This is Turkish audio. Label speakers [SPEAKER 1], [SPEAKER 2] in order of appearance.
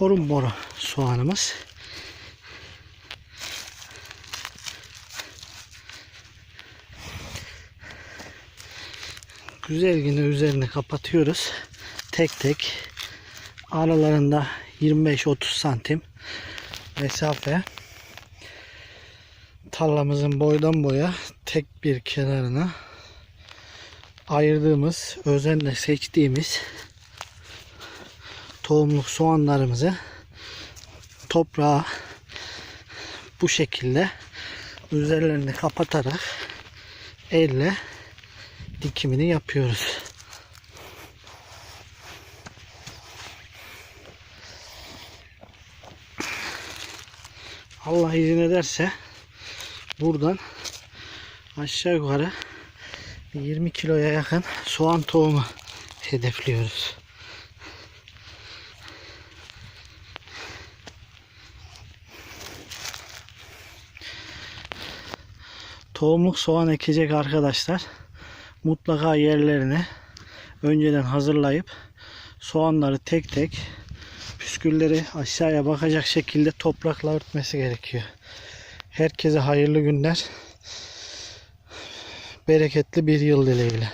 [SPEAKER 1] Çorum boru soğanımız. Güzel yine üzerini kapatıyoruz. Tek tek aralarında 25-30 santim mesafe tarlamızın boydan boya tek bir kenarına ayırdığımız, özenle seçtiğimiz tohumluk soğanlarımızı toprağa bu şekilde üzerlerini kapatarak elle dikimini yapıyoruz. Allah izin ederse buradan aşağı yukarı bir 20 kiloya yakın soğan tohumu hedefliyoruz. Tohumluk soğan ekecek arkadaşlar mutlaka yerlerini önceden hazırlayıp soğanları tek tek püskülleri aşağıya bakacak şekilde toprakla örtmesi gerekiyor. Herkese hayırlı günler. Bereketli bir yıl dileğiyle.